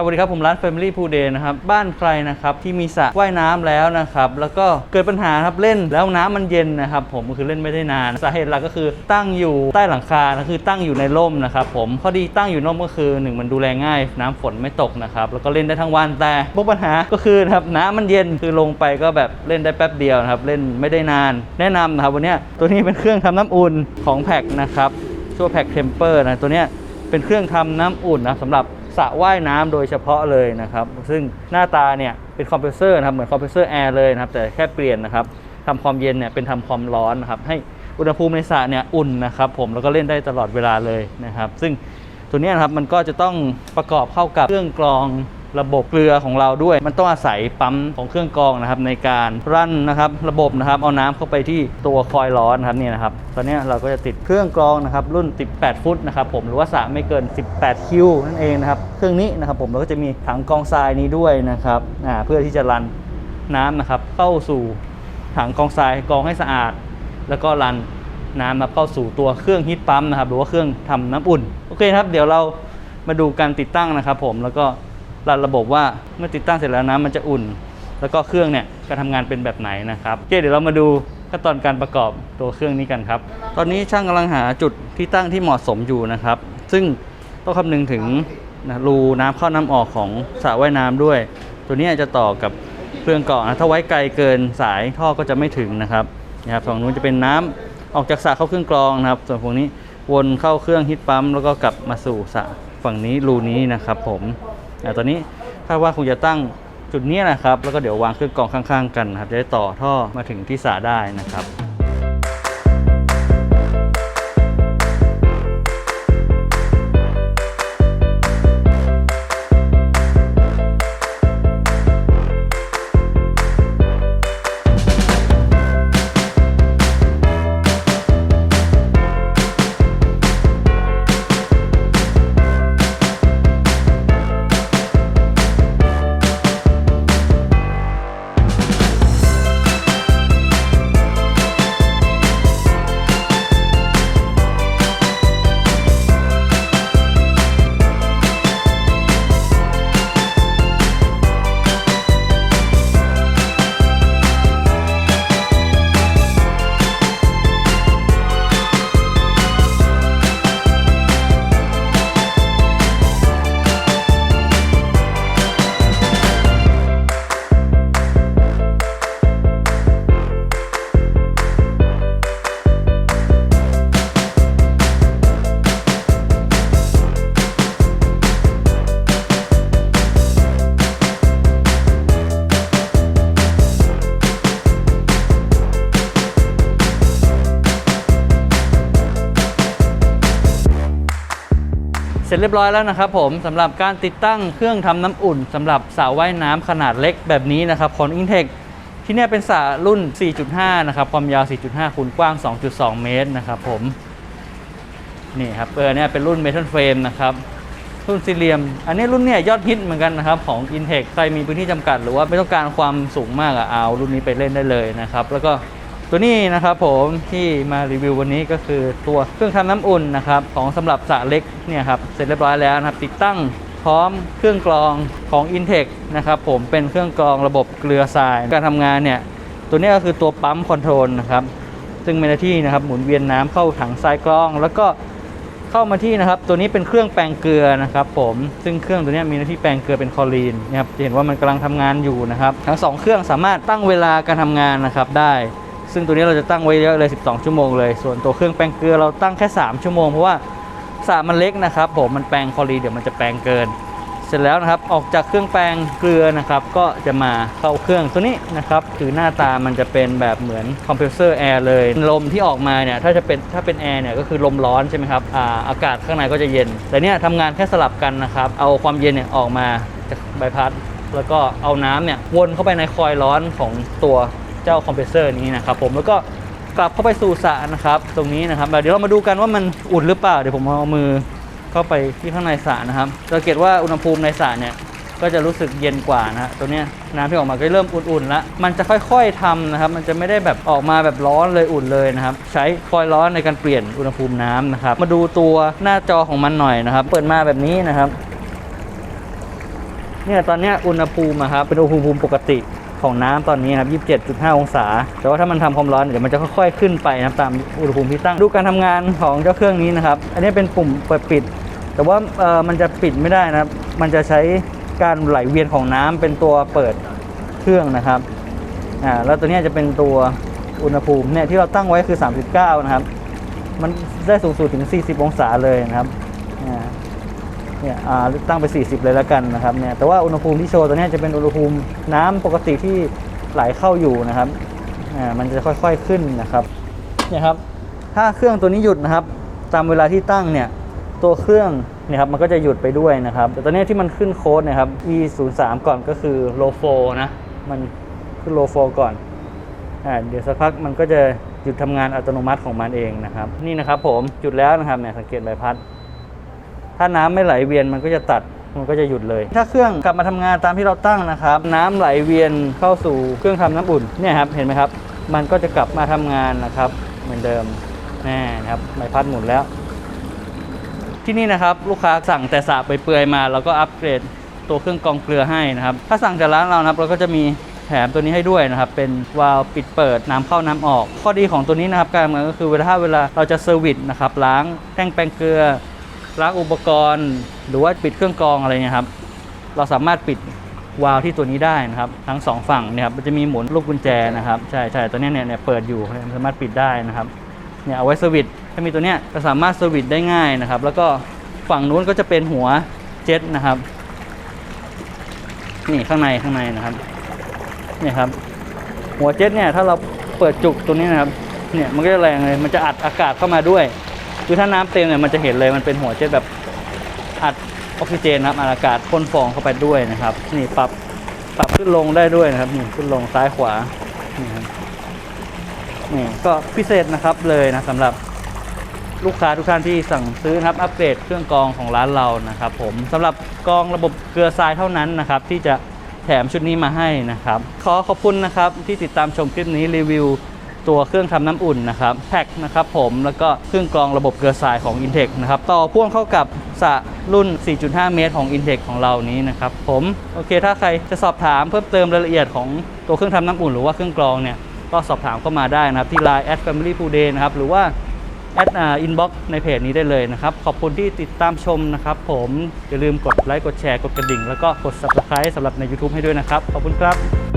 ครับสวัสดีครับผมร้าน Family Pool Day นะครับบ้านใครนะครับที่มีสระว่ายน้ำแล้วนะครับแล้วก็เกิดปัญหาครับเล่นแล้วน้ำมันเย็นนะครับผมก็คือเล่นไม่ได้นานสาเหตุหลักก็คือตั้งอยู่ใต้หลังคาก็คือตั้งอยู่ในร่มนะครับผมข้อดีตั้งอยู่ในร่มก็คือหนึ่งมันดูแลง่าย น้ำฝนไม่ตกนะครับแล้วก็เล่นได้ทั้งวันแต่พวกปัญหาก็คือนะครับน้ำมันเย็นคือลงไปก็แบบเล่นได้แป๊บเดียวนะครับเล่นไม่ได้นาน แนะนำนะครับวันนี้ตัวนี้เป็นเครื่องทำน้ำอุ่นของแพ็กนะครับชั่วแพ็กเทมเปอร์นะตัวนี้เป็นเครื่องทำน้ำอุ่นนะสำหรับ ระว่ายน้ำโดยเฉพาะเลยนะครับ ซึ่งหน้าตาเนี่ยเป็นคอมเพรสเซอร์นะครับเหมือนคอมเพรสเซอร์แอร์เลยนะครับแต่แค่เปลี่ยนนะครับทำความเย็นเนี่ยเป็นทำความร้อนนะครับให้อุณหภูมิในสระเนี่ยอุ่นนะครับผมแล้วก็เล่นได้ตลอดเวลาเลยนะครับ ซึ่งตัวนี้นะครับมันก็จะต้องประกอบเข้ากับเครื่องกรอง ระบบเกลือของเราด้วย มันต้องอาศัยปั๊มของเครื่องกรองนะครับในการรั่นนะครับระบบนะครับเอาน้ำเข้าไปที่ตัวคอยล์ร้อนนะครับเนี่ยนะครับตอนนี้เราก็จะติดเครื่องกรองนะครับรุ่น 18 ฟุตนะครับผมหรือว่าสระไม่เกิน 18 คิวนั่นเองนะครับเครื่องนี้นะครับผมแล้วก็จะมีถังกรองทรายนี้ด้วยนะครับเพื่อที่จะรันน้ำนะครับเข้าสู่ถังกรองทรายกรองให้สะอาด แล้วก็รันน้ำนะครับเข้าสู่ตัวเครื่องฮีทปั๊มนะครับหรือว่าเครื่องทำน้ำอุ่นโอเคครับเดี๋ยวเรามาดูการติดตั้งนะครับผมแล้วก็ รันระบบว่าเมื่อติดตั้งเสร็จแล้วน้ำมันจะอุ่น แล้วก็เครื่องเนี่ยการทำงานเป็นแบบไหนนะครับโอเคเดี๋ยวเรามาดูขั้นตอนการประกอบตัวเครื่องนี้กันครับ ตอนนี้ช่างกำลังหาจุดที่ตั้งที่เหมาะสมอยู่นะครับ ซึ่งต้องคำนึงถึงนะรูน้ำเข้าน้ำออกของสระว่ายน้ำด้วย ตัวนี้จะต่อกับเครื่องกรองนะถ้าไว้ไกลเกินสายท่อก็จะไม่ถึงนะครับนะครับฝั่งนู้นจะเป็นน้ำออกจากสระเข้าเครื่องกรองนะครับ ส่วนฝั่งนี้วนเข้าเครื่องฮิตปั๊มแล้วก็กลับมาสู่สระฝั่งนี้รูนี้นะครับผม ตอนนี้คาดว่าคงจะตั้งจุดนี้นะครับ แล้วก็เดี๋ยววางเครื่องกรองข้าง ๆ กันนะครับ จะได้ต่อท่อมาถึงที่สาได้นะครับ สร็จเรียบร้อยแล้วนะครับผมสำหรับการติดตั้งเครื่องทำน้ำอุ่นสำหรับสระว่ายน้ำขนาดเล็กแบบนี้นะครับของ Intech ที่นี่เป็นสระรุ่น 4.5 นะครับ ความยาว 4.5 คูณกว้าง 2.2 เมตรนะครับผมนี่ครับเออเนี่ยเป็นรุ่นเมทัลเฟรมนะครับรุ่นสี่เหลี่ยม อันนี้รุ่นเนี่ยยอดฮิตเหมือนกันนะครับของ Intech ใครมีพื้นที่จำกัดหรือว่าไม่ต้องการความสูงมากอะเอารุ่นนี้ไปเล่นได้เลยนะครับแล้วก็ ตัวนี้นะครับผมที่มารีวิววันนี้ก็คือตัวเครื่องทำน้ำอุ่นนะครับของสำหรับสระเล็กเนี่ยครับเสร็จเรียบร้อยแล้วนะครับติดตั้งพร้อมเครื่องกรองของ Intech นะครับผมเป็นเครื่องกรองระบบเกลือทรายการทำงานเนี่ยตัวนี้ก็คือตัวปั๊มคอนโทรลนะครับซึ่งมีหน้าที่นะครับหมุนเวียนน้ำเข้าถังทรายกรอง แล้วก็เข้ามาที่นะครับตัวนี้เป็นเครื่องแปลงเกลือนะครับผมซึ่งเครื่องตัวนี้มีหน้าที่แปลงเกลือเป็นคลอรีนนะครับจะเห็นว่ามันกำลังทำงานอยู่นะครับทั้งสองเครื่องสามารถตั้งเวลาการทำงานนะครับได้ ซึ่งตัวนี้เราจะตั้งไว้เยอะเลย 12 ชั่วโมงเลย ส่วนตัวเครื่องแปลงเกลือเราตั้งแค่ 3 ชั่วโมง เพราะว่าสระมันเล็กนะครับผมมันแปลงคลอรีเดี๋ยวมันจะแปลงเกิน เสร็จแล้วนะครับออกจากเครื่องแปลงเกลือนะครับก็จะมาเข้าเครื่องตัวนี้นะครับคือหน้าตามันจะเป็นแบบเหมือนคอมเพรสเซอร์แอร์เลยลมที่ออกมาเนี่ยถ้าจะเป็นถ้าเป็นแอร์เนี่ยก็คือลมร้อนใช่ไหมครับอ่าอากาศข้างในก็จะเย็น แต่เนี่ยทำงานแค่สลับกันนะครับเอาความเย็นเนี่ยออกมาจากใบพัดแล้วก็เอาน้ำเนี่ยวนเข้าไปในคอยล์ร้อนของตัว จ้าคอมเพรสเซอร์นี้นะครับผมแล้วก็กลับเข้าไปสู่สระนะครับ ตรงนี้นะครับเดี๋ยวเรามาดูกันว่ามันอุ่นหรือเปล่าเดี๋ยวผมเอามือเข้าไปที่ข้างในสระนะครับสังเกตว่าอุณหภูมิในสระเนี่ยก็จะรู้สึกเย็นกว่านะฮะตัวเนี้ยน้ำที่ออกมาก็เริ่มอุ่นๆแล้ว มันจะค่อยๆทำนะครับ มันจะไม่ได้แบบออกมาแบบร้อนเลยอุ่นเลยนะครับ ใช้คอยล์ร้อนในการเปลี่ยนอุณหภูมิน้ำนะครับ มาดูตัวหน้าจอของมันหน่อยนะครับ เปิดมาแบบนี้นะครับ เนี่ยตอนเนี้ยอุณหภูมิครับเป็นอุณหภูมิปกติ ของน้ำตอนนี้ครับ 27.5 องศา แต่ว่าถ้ามันทำความร้อนเดี๋ยวมันจะค่อยๆขึ้นไปนะครับตามอุณหภูมิที่ตั้ง ดูการทำงานของเจ้าเครื่องนี้นะครับ อันนี้เป็นปุ่มเปิดปิด แต่ว่าเอ่อมันจะปิดไม่ได้นะครับ มันจะใช้การไหลเวียนของน้ำเป็นตัวเปิดเครื่องนะครับ อ่า แล้วตัวนี้จะเป็นตัวอุณหภูมิเนี่ยที่เราตั้งไว้คือ 39 นะครับ มันได้สูงสุดถึง 40 องศาเลยนะครับ อ่า เนี่ยตั้งไป 40 เลยแล้วกันนะครับเนี่ยแต่ว่าอุณหภูมิที่โชว์ตัวนี้จะเป็นอุณหภูมิน้ำปกติที่ไหลเข้าอยู่นะครับอ่ามันจะค่อยๆขึ้นนะครับเนี่ยครับถ้าเครื่องตัวนี้หยุดนะครับ ตามเวลาที่ตั้งเนี่ยตัวเครื่องเนี่ยครับมันก็จะหยุดไปด้วยนะครับ แต่ตอนนี้ที่มันขึ้นโค้ดนะครับ e 0 3ก่อนก็คือ low flow นะมันขึ้น low flow ก่อนอ่าเดี๋ยวสักพักมันก็จะหยุดทำงานอัตโนมัติของมันเองนะครับ นี่นะครับผมหยุดแล้วนะครับเนี่ยสังเกตใบพัด ถ้าน้ำไม่ไหลเวียนมันก็จะตัดมันก็จะหยุดเลย ถ้าเครื่องกลับมาทำงานตามที่เราตั้งนะครับ น้ำไหลเวียนเข้าสู่เครื่องทำน้ำอุ่นเนี่ยครับเห็นไหมครับ มันก็จะกลับมาทำงานนะครับ เหมือนเดิมแน่นะครับใบพัดหมุนแล้ว ที่นี่นะครับลูกค้าสั่งแต่สระไปเปื่อยมาแล้วก็อัปเกรดตัวเครื่องกรองเกลือให้นะครับ ถ้าสั่งจากร้านเรานะครับเราก็จะมีแถมตัวนี้ให้ด้วยนะครับ เป็นวาล์วปิดเปิดน้ำเข้าน้ำออก ข้อดีของตัวนี้นะครับการทำงานก็คือเวลาถ้าเวลาเราจะเซอร์วิสนะครับล้างแท่งแปรงเกลือ ล้างอุปกรณ์ หรือว่าปิดเครื่องกรองอะไรเนี่ยครับ เราสามารถปิดวาล์วที่ตัวนี้ได้นะครับ ทั้งสองฝั่งเนี่ยครับมันจะมีหมุนลูกกุญแจนะครับใช่ใช่ตัวนี้เนี่ยเนี่ยเปิดอยู่สามารถปิดได้นะครับเนี่ยเอาไว้เซอร์วิสถ้ามีตัวเนี้ยจะสามารถเซอร์วิสได้ง่ายนะครับ แล้วก็ฝั่งนู้นก็จะเป็นหัวเจ็ตนะครับ นี่ข้างในข้างในนะครับเนี่ยครับ หัวเจ็ตเนี่ยถ้าเราเปิดจุกตัวนี้นะครับเนี่ยมันก็จะแรงเลยมันจะอัดอากาศเข้ามาด้วย คือถ้าน้ำเต็มเนี่ยมันจะเห็นเลยมันเป็นหัวเจ็ตแบบอัดออกซิเจนนะครับอากาศพ่นฟองเข้าไปด้วยนะครับ นี่ปรับปรับขึ้นลงได้ด้วยนะครับนี่ขึ้นลงซ้ายขวานี่ครับนี่ก็พิเศษนะครับเลยนะสำหรับลูกค้าทุกท่านที่สั่งซื้อนะครับอัปเกรดเครื่องกรองของร้านเรานะครับผมสำหรับกรองระบบเกลือทรายเท่านั้นนะครับที่จะแถมชุดนี้มาให้นะครับ ขอขอบคุณนะครับที่ติดตามชมคลิปนี้รีวิว ตัวเครื่องทำน้ำอุ่นนะครับแพ็คนะครับผมแล้วก็เครื่องกรองระบบเกลือทรายของ Intec นะครับต่อพ่วงเข้ากับสระรุ่น 4.5 เมตรของ Intec ของเรานี้นะครับผมโอเค ถ้าใครจะสอบถามเพิ่มเติมรายละเอียดของตัวเครื่องทำน้ำอุ่นหรือว่าเครื่องกรองเนี่ยก็สอบถามเข้ามาได้นะครับที่ Line at family food day นะครับหรือว่าแอดอินบ็อกซ์ในเพจนี้ได้เลยนะครับ ขอบคุณที่ติดตามชมนะครับผม อย่าลืมกดไลค์ กดแชร์ กดกระดิ่ง แล้วก็กด subscribe สำหรับใน YouTube ให้ด้วยนะครับ ขอบคุณครับ